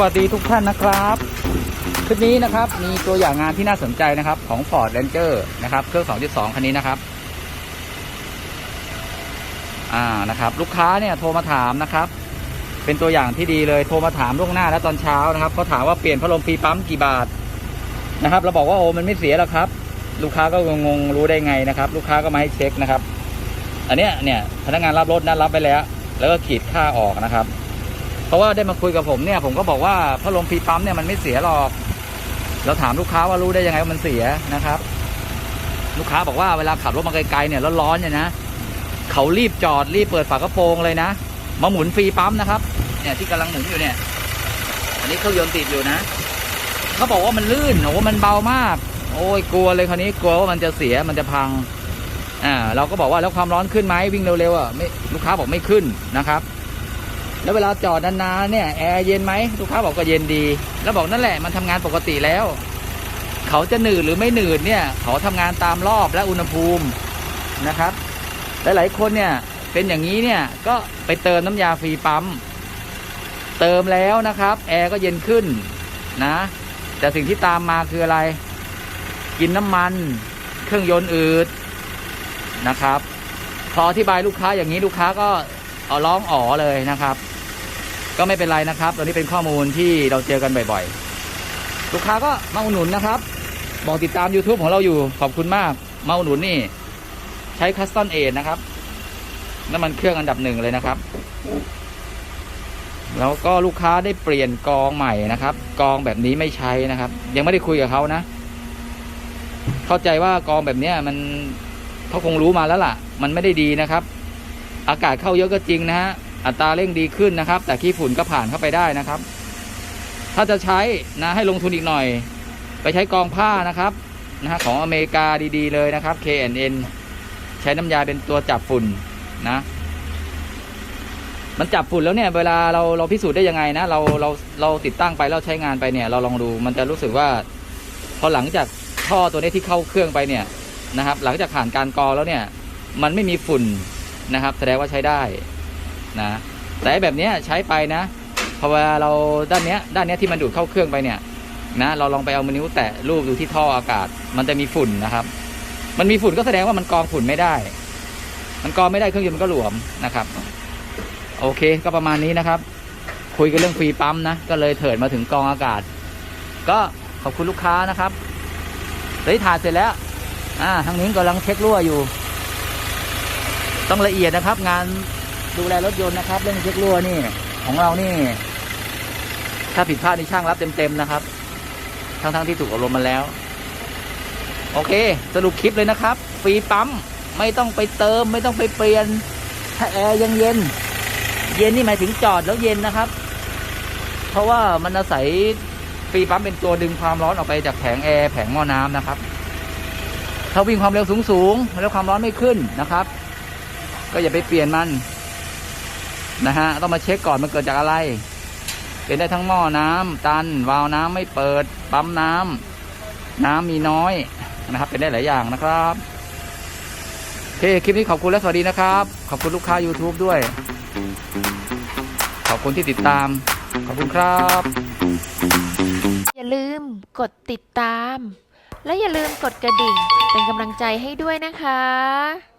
วัสดีทุกท่านนะครับ คลิปนี้นะครับมีตัวอย่างงานที่น่าสนใจนะครับ ของ Ford Ranger นะครับ เครื่อง 2.2 คันนี้นะครับ อ่านะครับ ลูกค้าเนี่ยโทรมาถามนะครับ เป็นตัวอย่างที่ดีเลยโทรมาถามล่วงหน้าแล้วตอนเช้านะครับเขาถามว่าเปลี่ยนพัดลมฟรีปั๊มกี่บาทนะครับ เราบอกว่าโอ้มันไม่เสียหรอกครับ ลูกค้าก็งงรู้ได้ไงนะครับ ลูกค้าก็มาให้เช็คนะครับ อันเนี้ยเนี่ยพนักงานรับรถนะรับไปแล้ว แล้วก็ขีดค่าออกนะครับ เพราะว่าได้มาคุยกับผมเนี่ย ผมก็บอกว่าพัดลมฟรีปั๊มเนี่ยมันไม่เสียหรอก เราถามลูกค้าว่ารู้ได้ยังไงว่ามันเสียนะครับ ลูกค้าบอกว่าเวลาขับรถมาไกลๆเนี่ยร้อนๆเนี่ยนะเขารีบจอดรีบเปิดฝากระโปรงเลยนะมาหมุนฟรีปั๊มนะครับ เนี่ยที่กำลังหมุนอยู่เนี่ย อันนี้เครื่องยนต์ติดอยู่นะเขาบอกว่ามันลื่นโอ้มันเบามาก โอ้ยกลัวเลยคราวนี้กลัวว่ามันจะเสียมันจะพังอ่าเราก็บอกว่าแล้วความร้อนขึ้นไหมวิ่งเร็วๆอะไม่ลูกค้าบอกไม่ขึ้นนะครับ แล้วเวลาจอดนานๆเนี่ยแอร์เย็นไหมลูกค้าบอกก็เย็นดี แล้วบอกนั่นแหละมันทำงานปกติแล้ว เขาจะหนืดหรือไม่หนืดเนี่ย เขาทำงานตามรอบและอุณหภูมินะครับ หลายๆคนเนี่ยเป็นอย่างนี้เนี่ยก็ไปเติมน้ำยาฟรีปั๊มเติมแล้วนะครับ แอร์ก็เย็นขึ้นนะ แต่สิ่งที่ตามมาคืออะไร กินน้ำมัน เครื่องยนต์อืดนะครับ พออธิบายลูกค้าอย่างนี้ลูกค้าก็เอาร้องอ๋อเลยนะครับ ก็ไม่เป็นไรนะครับตอนนี้เป็นข้อมูลที่เราเจอกันบ่อยๆ ลูกค้าก็มาอุดหนุนนะครับ บอกติดตาม YouTube ของเราอยู่ขอบคุณมาก มาอุดหนุนนี่ ใช้คัสตอนเอทนะครับน้ำมันเครื่องอันดับหนึ่งเลยนะครับ แล้วก็ลูกค้าได้เปลี่ยนกองใหม่นะครับ กองแบบนี้ไม่ใช้นะครับ ยังไม่ได้คุยกับเขานะ เข้าใจว่ากองแบบนี้มันเขาคงรู้มาแล้วล่ะ มันไม่ได้ดีนะครับ อากาศเข้าเยอะก็จริงนะฮะ อัตราเร่งดีขึ้นนะครับ แต่ขี้ฝุ่นก็ผ่านเข้าไปได้นะครับ ถ้าจะใช้นะให้ลงทุนอีกหน่อย ไปใช้กองผ้านะครับนะฮะของอเมริกาดีๆเลยนะครับ KNN ใช้น้ำยาเป็นตัวจับฝุ่นนะ มันจับฝุ่นแล้วเนี่ย เวลาเราเราพิสูจน์ได้ยังไงนะ เราเราเราติดตั้งไปแล้วใช้งานไปเนี่ย เราลองดูมันจะรู้สึกว่า พอหลังจากท่อตัวนี้ที่เข้าเครื่องไปเนี่ยนะครับ หลังจากผ่านการกรองแล้วเนี่ย มันไม่มีฝุ่นนะครับ แสดงว่าใช้ได้ นะแต่แบบนี้ใช้ไปนะพอเวลาเราด้านเนี้ยด้านเนี้ยที่มันดูดเข้าเครื่องไปเนี่ยนะเราลองไปเอามือนิ้วแตะรูปดูที่ท่ออากาศ มันจะมีฝุ่นนะครับ มันมีฝุ่นก็แสดงว่ามันกรองฝุ่นไม่ได้ มันกรองไม่ได้เครื่องยนต์มันก็หลวมนะครับ โอเคก็ประมาณนี้นะครับ คุยกันเรื่องฟรีปั๊มนะก็เลยเถิดมาถึงกรองอากาศ ก็ขอบคุณลูกค้านะครับเฮ้ยถ่ายเสร็จแล้ว อ่าทางนี้กำลังเช็ครั่วอยู่ ต้องละเอียดนะครับ งาน ดูแลรถยนต์นะครับ เรื่องเช็ครั่วนี่ ของเรานี่ ถ้าผิดพลาดนี่ช่างรับเต็มๆนะครับ ทั้งๆที่ถูกอบรมมาแล้ว โอเค สรุปคลิปเลยนะครับ ฟรีปั๊มไม่ต้องไปเติม ไม่ต้องไปเปลี่ยน ถ้าแอร์ยังเย็น เย็นนี่หมายถึงจอดแล้วเย็นนะครับ เพราะว่ามันอาศัยฟรีปั๊มเป็นตัวดึงความร้อนออกไปจากแผงแอร์แผงหม้อน้ำนะครับ ถ้าวิ่งความเร็วสูงๆแล้วความร้อนไม่ขึ้นนะครับ ก็อย่าไปเปลี่ยนมัน นะฮะต้องมาเช็คก่อนมันเกิดจากอะไร เป็นได้ทั้งหม้อน้ำตัน วาล์วน้ำไม่เปิด ปั๊มน้ำน้ำมีน้อยนะครับ เป็นได้หลายอย่างนะครับโอเคคลิปนี้ขอบคุณและสวัสดีนะครับ ขอบคุณลูกค้า YouTube ด้วย ขอบคุณที่ติดตาม ขอบคุณครับ อย่าลืมกดติดตาม และอย่าลืมกดกระดิ่งเป็นกำลังใจให้ด้วยนะคะ